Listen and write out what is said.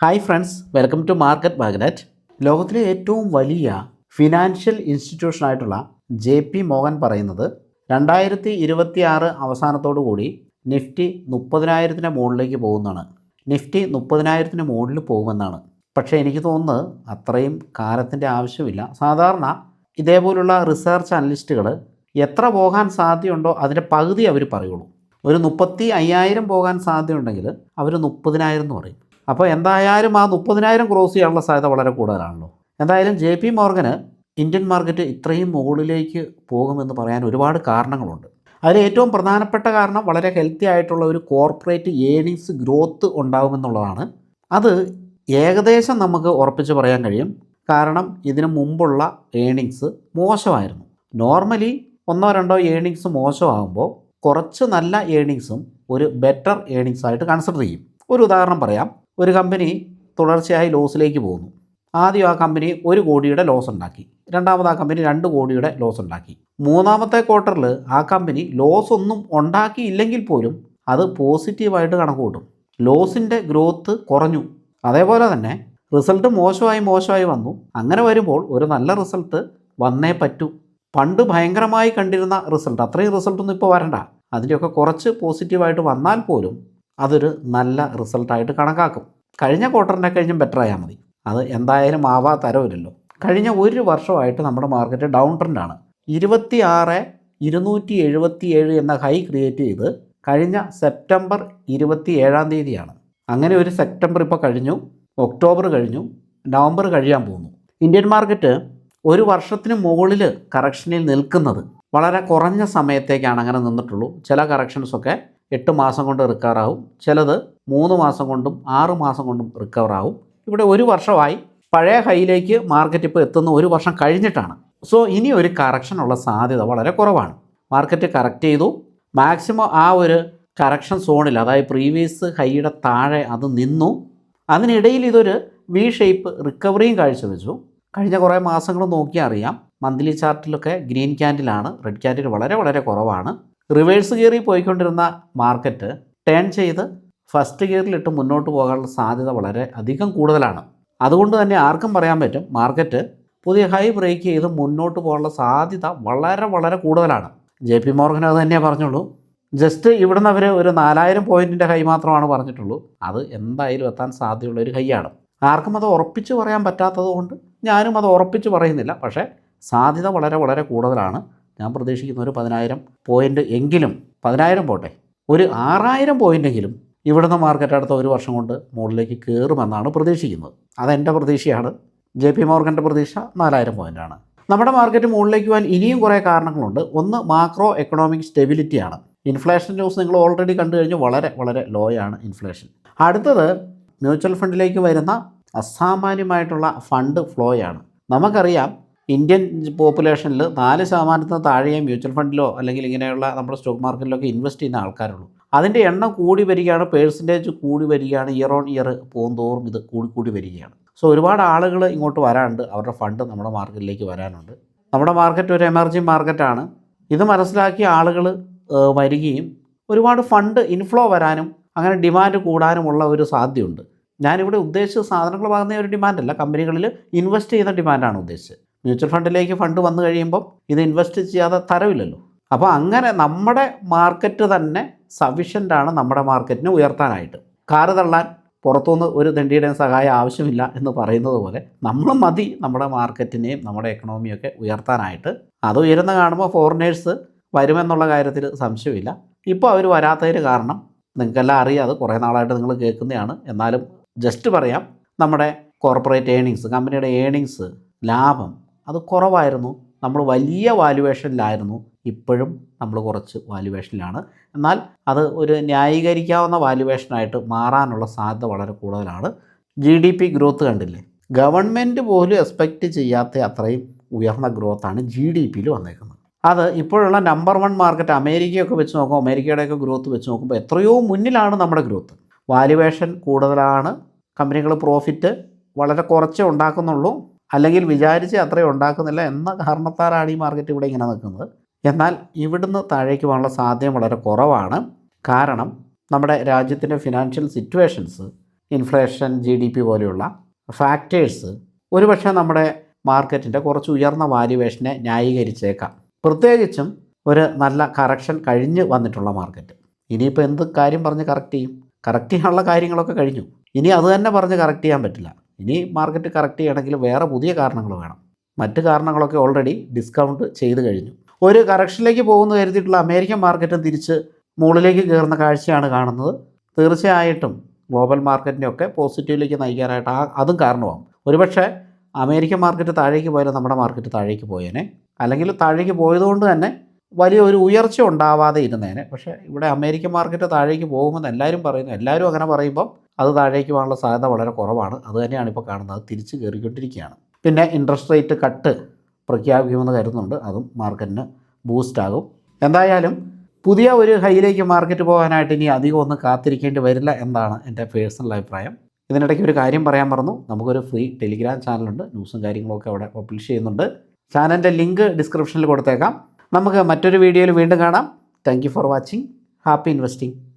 Hi friends welcome to market magnet ലോകത്തിലെ ഏറ്റവും വലിയ ഫിനാൻഷ്യൽ ഇൻസ്റ്റിറ്റ്യൂഷനായിട്ടുള്ള ജെ പി മോഹൻ പറയുന്നത് രണ്ടായിരത്തി ഇരുപത്തി ആറ് അവസാനത്തോടു കൂടി നിഫ്റ്റി മുപ്പതിനായിരത്തിന് മുകളിലേക്ക് പോകുന്നതാണ്. നിഫ്റ്റി മുപ്പതിനായിരത്തിന് മുകളിൽ പോകുമെന്നാണ്. പക്ഷേ എനിക്ക് തോന്നുന്നത് അത്രയും കാലത്തിന്റെ ആവശ്യമില്ല. സാധാരണ ഇതേപോലുള്ള റിസർച്ച് അനലിസ്റ്റുകൾ എത്ര പോകാൻ സാധ്യതയുണ്ടോ അതിന്റെ പകുതി അവർ പറയുള്ളൂ. ഒരു മുപ്പത്തി അയ്യായിരം പോകാൻ സാധ്യതയുണ്ടെങ്കിൽ അവർ മുപ്പതിനായിരം എന്ന് പറയും. അപ്പോൾ എന്തായാലും ആ മുപ്പതിനായിരം ക്രോസ് ചെയ്യാനുള്ള സാധ്യത വളരെ കൂടുതലാണല്ലോ. എന്തായാലും ജെ പി മോർഗന് ഇന്ത്യൻ മാർക്കറ്റ് ഇത്രയും മുകളിലേക്ക് പോകുമെന്ന് പറയാൻ ഒരുപാട് കാരണങ്ങളുണ്ട്. അതിൽ ഏറ്റവും പ്രധാനപ്പെട്ട കാരണം വളരെ ഹെൽത്തി ആയിട്ടുള്ള ഒരു കോർപ്പറേറ്റ് ഏണിങ്സ് ഗ്രോത്ത് ഉണ്ടാകുമെന്നുള്ളതാണ് അത് ഏകദേശം നമുക്ക് ഉറപ്പിച്ച് പറയാൻ കഴിയും. കാരണം ഇതിനു മുമ്പുള്ള ഏണിങ്സ് മോശമായിരുന്നു. നോർമലി ഒന്നോ രണ്ടോ ഏണിങ്സ് മോശമാകുമ്പോൾ കുറച്ച് നല്ല ഏണിങ്സും ഒരു ബെറ്റർ ഏണിങ്സ് ആയിട്ട് കൺസിഡർ ചെയ്യും. ഒരു ഉദാഹരണം പറയാം. ഒരു കമ്പനി തുടർച്ചയായി ലോസിലേക്ക് പോകുന്നു. ആദ്യം ആ കമ്പനി ഒരു കോടിയുടെ ലോസ് ഉണ്ടാക്കി. രണ്ടാമത് ആ കമ്പനി രണ്ട് കോടിയുടെ ലോസ് ഉണ്ടാക്കി. മൂന്നാമത്തെ ക്വാർട്ടറിൽ ആ കമ്പനി ലോസ് ഒന്നും ഉണ്ടാക്കിയില്ലെങ്കിൽ പോലും അത് പോസിറ്റീവായിട്ട് കണക്ക് കൂട്ടും. ലോസിന്റെ ഗ്രോത്ത് കുറഞ്ഞു. അതേപോലെ തന്നെ റിസൾട്ട് മോശമായി മോശമായി വന്നു. അങ്ങനെ വരുമ്പോൾ ഒരു നല്ല റിസൾട്ട് വന്നേ പറ്റൂ. പണ്ട് ഭയങ്കരമായി കണ്ടിരുന്ന റിസൾട്ട് അത്രയും റിസൾട്ടൊന്നും ഇപ്പോൾ വരണ്ട. അതിന്റെയൊക്കെ കുറച്ച് പോസിറ്റീവായിട്ട് വന്നാൽ പോലും അതൊരു നല്ല റിസൾട്ടായിട്ട് കണക്കാക്കും. കഴിഞ്ഞ ക്വാർട്ടറിനെ കഴിഞ്ഞും ബെറ്റർ ആയാൽ മതി. അത് എന്തായാലും ആവാ തരവില്ലല്ലോ. കഴിഞ്ഞ ഒരു വർഷമായിട്ട് നമ്മുടെ മാർക്കറ്റ് ഡൗൺ ട്രെൻഡാണ് ഇരുപത്തി ആറ് ഇരുന്നൂറ്റി എഴുപത്തി ഏഴ് എന്ന ഹൈ ക്രിയേറ്റ് ചെയ്ത് കഴിഞ്ഞ സെപ്റ്റംബർ ഇരുപത്തി ഏഴാം തീയതിയാണ്. അങ്ങനെ ഒരു സെപ്റ്റംബർ ഇപ്പോൾ കഴിഞ്ഞു ഒക്ടോബർ കഴിഞ്ഞു നവംബർ കഴിയാൻ പോകുന്നു. ഇന്ത്യൻ മാർക്കറ്റ് ഒരു വർഷത്തിന് മുകളിൽ കറക്ഷനിൽ നിൽക്കുന്നത് വളരെ കുറഞ്ഞ സമയത്തേക്കാണ് അങ്ങനെ നിന്നിട്ടുള്ളൂ. ചില കറക്ഷൻസൊക്കെ എട്ട് മാസം കൊണ്ട് റിക്കവറാവും. ചിലത് മൂന്ന് മാസം കൊണ്ടും ആറ് മാസം കൊണ്ടും റിക്കവറാവും. ഇവിടെ ഒരു വർഷമായി പഴയ ഹൈയിലേക്ക് മാർക്കറ്റ് ഇപ്പോൾ എത്തുന്ന ഒരു വർഷം കഴിഞ്ഞിട്ടാണ്. സോ ഇനി ഒരു കറക്ഷനുള്ള സാധ്യത വളരെ കുറവാണ്. മാർക്കറ്റ് കറക്റ്റ് ചെയ്തു. മാക്സിമം ആ ഒരു കറക്ഷൻ സോണിൽ അതായത് പ്രീവിയസ് ഹൈയുടെ താഴെ അത് നിന്നു. അതിനിടയിൽ ഇതൊരു വി ഷേപ്പ് റിക്കവറിയും കാഴ്ചവെച്ചു. കഴിഞ്ഞ കുറേ മാസങ്ങൾ നോക്കിയാൽ അറിയാം. മന്ത്ലി ചാർട്ടിലൊക്കെ ഗ്രീൻ ക്യാൻഡിലാണ് റെഡ് ക്യാൻഡിൽ വളരെ വളരെ കുറവാണ്. റിവേഴ്സ് ഗിയറിൽ പോയിക്കൊണ്ടിരുന്ന മാർക്കറ്റ് ടേൺ ചെയ്ത് ഫസ്റ്റ് ഗിയറിലിട്ട് മുന്നോട്ട് പോകാനുള്ള സാധ്യത വളരെ അധികം കൂടുതലാണ്. അതുകൊണ്ട് തന്നെ ആർക്കും പറയാൻ പറ്റും മാർക്കറ്റ് പുതിയ ഹൈ ബ്രേക്ക് ചെയ്ത് മുന്നോട്ട് പോകാനുള്ള സാധ്യത വളരെ വളരെ കൂടുതലാണ്. ജെ പി മോർഗൻ അത് തന്നെയാണ് പറഞ്ഞുള്ളൂ. ജസ്റ്റ് ഇവിടുന്ന് അവർ ഒരു നാലായിരം പോയിന്റിന്റെ ഹൈ മാത്രമാണ് പറഞ്ഞിട്ടുള്ളൂ. അത് എന്തായാലും എത്താൻ സാധ്യതയുള്ള ഒരു ഹൈയാണ് ആർക്കും അത് ഉറപ്പിച്ച് പറയാൻ പറ്റാത്തത് കൊണ്ട് ഞാനും അത് ഉറപ്പിച്ച് പറയുന്നില്ല. പക്ഷേ സാധ്യത വളരെ വളരെ കൂടുതലാണ്. ഞാൻ പ്രതീക്ഷിക്കുന്ന ഒരു പതിനായിരം പോയിന്റ് എങ്കിലും പതിനായിരം പോട്ടെ ഒരു ആറായിരം പോയിന്റെങ്കിലും ഇവിടുന്ന് മാർക്കറ്റ് അടുത്ത ഒരു വർഷം കൊണ്ട് മുകളിലേക്ക് കയറുമെന്നാണ് പ്രതീക്ഷിക്കുന്നത്. അതെന്റെ പ്രതീക്ഷയാണ്. ജെ പി മോർഗന്റെ പ്രതീക്ഷ നാലായിരം പോയിന്റാണ് നമ്മുടെ മാർക്കറ്റ് മുകളിലേക്ക് പോകാൻ ഇനിയും കുറേ കാരണങ്ങളുണ്ട്. ഒന്ന് മാക്രോ എക്കണോമിക് സ്റ്റെബിലിറ്റിയാണ് ഇൻഫ്ലേഷൻ ന്യൂസ് നിങ്ങൾ ഓൾറെഡി കണ്ടു കഴിഞ്ഞു. വളരെ വളരെ ലോ ആണ് ഇൻഫ്ലേഷൻ അടുത്തത് മ്യൂച്വൽ ഫണ്ടിലേക്ക് വരുന്ന അസാമാന്യമായിട്ടുള്ള ഫണ്ട് ഫ്ലോയാണ് നമുക്കറിയാം ഇന്ത്യൻ പോപ്പുലേഷനിൽ നാല് ശതമാനത്തിന് താഴെയേ മ്യൂച്വൽ ഫണ്ടിലോ അല്ലെങ്കിൽ ഇങ്ങനെയുള്ള നമ്മുടെ സ്റ്റോക്ക് മാർക്കറ്റിലൊക്കെ ഇൻവെസ്റ്റ് ചെയ്യുന്ന ആൾക്കാരുള്ളൂ. അതിന്റെ എണ്ണം കൂടി വരികയാണ് പേഴ്സന്റേജ് കൂടി വരികയാണ് ഇയർ ഓൺ ഇയർ പോകുന്തോറും ഇത് കൂടി കൂടി വരികയാണ്. സോ ഒരുപാട് ആളുകൾ ഇങ്ങോട്ട് വരാനുണ്ട് അവരുടെ ഫണ്ട് നമ്മുടെ മാർക്കറ്റിലേക്ക് വരാനുണ്ട്. നമ്മുടെ മാർക്കറ്റ് ഒരു എമർജിങ് മാർക്കറ്റാണ്. ഇത് മനസ്സിലാക്കിയ ആളുകൾ വരികയും ഒരുപാട് ഫണ്ട് ഇൻഫ്ലോ വരാനും അങ്ങനെ ഡിമാൻഡ് കൂടാനുമുള്ള ഒരു സാധ്യതയുണ്ട്. ഞാനിവിടെ ഉദ്ദേശിച്ച സാധനങ്ങൾ വാങ്ങുന്ന ഒരു ഡിമാൻഡല്ല കമ്പനികളിൽ ഇൻവെസ്റ്റ് ചെയ്യുന്ന ഡിമാൻഡാണ് ഉദ്ദേശിച്ചത്. മ്യൂച്വൽ ഫണ്ടിലേക്ക് ഫണ്ട് വന്നു കഴിയുമ്പം ഇത് ഇൻവെസ്റ്റ് ചെയ്യാതെ തരവില്ലല്ലോ. അപ്പോൾ അങ്ങനെ നമ്മുടെ മാർക്കറ്റ് തന്നെ സഫീഷ്യന്റാണ് നമ്മുടെ മാർക്കറ്റിനെ ഉയർത്താനായിട്ട്. കാറ് തള്ളാൻ പുറത്തുനിന്ന് ഒരു ദണ്ഡിയുടെയും സഹായം ആവശ്യമില്ല എന്ന് പറയുന്നത് പോലെ നമ്മൾ മതി നമ്മുടെ മാർക്കറ്റിനെയും നമ്മുടെ എക്കണോമിയൊക്കെ ഉയർത്താനായിട്ട്. അത് ഉയരുന്ന കാണുമ്പോൾ ഫോറിനേഴ്സ് വരുമെന്നുള്ള കാര്യത്തിൽ സംശയമില്ല. ഇപ്പോൾ അവർ വരാത്തതിന് കാരണം നിങ്ങൾക്കെല്ലാം അറിയാം. അത് കുറേ നാളായിട്ട് നിങ്ങൾ കേൾക്കുന്നതാണ്. എന്നാലും ജസ്റ്റ് പറയാം. നമ്മുടെ കോർപ്പറേറ്റ് ഏണിങ്സ് കമ്പനിയുടെ ഏണിങ്സ് ലാഭം അത് കുറവായിരുന്നു. നമ്മൾ വലിയ വാല്യുവേഷനിലായിരുന്നു ഇപ്പോഴും നമ്മൾ കുറച്ച് വാല്യുവേഷനിലാണ് എന്നാൽ അത് ഒരു ന്യായീകരിക്കാവുന്ന വാല്യുവേഷനായിട്ട് മാറാനുള്ള സാധ്യത വളരെ കൂടുതലാണ്. ജി ഡി പി ഗ്രോത്ത് കണ്ടില്ലേ? ഗവൺമെന്റ് പോലും എക്സ്പെക്റ്റ് ചെയ്യാത്ത അത്രയും ഉയർന്ന ഗ്രോത്താണ് ജി ഡി പിയിൽ വന്നേക്കുന്നത്. അത് ഇപ്പോഴുള്ള നമ്പർ വൺ മാർക്കറ്റ് അമേരിക്കയൊക്കെ വെച്ച് നോക്കുമ്പോൾ അമേരിക്കയുടെയൊക്കെ ഗ്രോത്ത് വെച്ച് നോക്കുമ്പോൾ എത്രയോ മുന്നിലാണ് നമ്മുടെ ഗ്രോത്ത് വാല്യുവേഷൻ കൂടുതലാണ്. കമ്പനികൾ പ്രോഫിറ്റ് വളരെ കുറച്ചേ ഉണ്ടാക്കുന്നുള്ളൂ. അല്ലെങ്കിൽ വിചാരിച്ച് അത്രയും ഉണ്ടാക്കുന്നില്ല എന്ന കാരണത്താലാണ് ഈ മാർക്കറ്റ് ഇവിടെ ഇങ്ങനെ നിൽക്കുന്നത്. എന്നാൽ ഇവിടുന്ന് താഴേക്ക് പോകാനുള്ള സാധ്യത വളരെ കുറവാണ്. കാരണം നമ്മുടെ രാജ്യത്തിന്റെ financial situations inflation G D P പോലെയുള്ള ഫാക്ടേഴ്സ് ഒരുപക്ഷെ നമ്മുടെ മാർക്കറ്റിന്റെ കുറച്ച് ഉയർന്ന വാല്യുവേഷനെ ന്യായീകരിച്ചേക്കാം. പ്രത്യേകിച്ചും ഒരു നല്ല കറക്ഷൻ കഴിഞ്ഞ് വന്നിട്ടുള്ള മാർക്കറ്റ് ഇനിയിപ്പോൾ എന്ത് കാര്യം പറഞ്ഞ് കറക്റ്റ് ചെയ്യും? കറക്റ്റ് ചെയ്യാനുള്ള കാര്യങ്ങളൊക്കെ കഴിഞ്ഞു. ഇനി അത് തന്നെ പറഞ്ഞ് കറക്റ്റ് ചെയ്യാൻ പറ്റില്ല. ഇനി മാർക്കറ്റ് കറക്റ്റ് ചെയ്യണമെങ്കിൽ വേറെ പുതിയ കാരണങ്ങൾ വേണം. മറ്റ് കാരണങ്ങളൊക്കെ ഓൾറെഡി ഡിസ്കൗണ്ട് ചെയ്ത് കഴിഞ്ഞു. ഒരു കറക്ഷനിലേക്ക് പോകുന്ന കരുതിയിട്ടുള്ള അമേരിക്കൻ മാർക്കറ്റും തിരിച്ച് മുകളിലേക്ക് കയറുന്ന കാഴ്ചയാണ് കാണുന്നത്. തീർച്ചയായിട്ടും ഗ്ലോബൽ മാർക്കറ്റിനെയൊക്കെ പോസിറ്റീവിലേക്ക് നയിക്കാനായിട്ട് ആ അതും കാരണമാകും ഒരുപക്ഷെ അമേരിക്കൻ മാർക്കറ്റ് താഴേക്ക് പോയാലും നമ്മുടെ മാർക്കറ്റ് താഴേക്ക് പോയേനെ. അല്ലെങ്കിൽ താഴേക്ക് പോയതുകൊണ്ട് തന്നെ വലിയ ഒരു ഉയർച്ച ഉണ്ടാവാതെ ഇരുന്നേനെ. പക്ഷേ ഇവിടെ അമേരിക്കൻ മാർക്കറ്റ് താഴേക്ക് പോകുമെന്ന് എല്ലാവരും പറയുന്നു എല്ലാവരും അങ്ങനെ പറയുമ്പം അത് താഴേക്ക് പോകാനുള്ള സാധ്യത വളരെ കുറവാണ്. അത് തന്നെയാണ് ഇപ്പോൾ കാണുന്നത്. തിരിച്ച് കയറിക്കൊണ്ടിരിക്കുകയാണ് പിന്നെ ഇൻട്രസ്റ്റ് റേറ്റ് കട്ട് പ്രഖ്യാപിക്കുമെന്ന് കരുതുന്നുണ്ട്. അതും മാർക്കറ്റിന് ബൂസ്റ്റ് ആകും. എന്തായാലും പുതിയ ഒരു ഹൈയിലേക്ക് മാർക്കറ്റ് പോകാനായിട്ട് ഇനി അധികം ഒന്നും കാത്തിരിക്കേണ്ടി വരില്ല എന്നാണ് എന്റെ പേഴ്സണൽ അഭിപ്രായം. ഇതിനിടയ്ക്ക് ഒരു കാര്യം പറയാൻ മറന്നു. നമുക്കൊരു ഫ്രീ ടെലിഗ്രാം ചാനലുണ്ട്. ന്യൂസും കാര്യങ്ങളൊക്കെ അവിടെ പബ്ലിഷ് ചെയ്യുന്നുണ്ട്. ചാനലിന്റെ ലിങ്ക് ഡിസ്ക്രിപ്ഷനിൽ കൊടുത്തേക്കാം. നമുക്ക് മറ്റൊരു വീഡിയോയിൽ വീണ്ടും കാണാം. Thank for watching happy investing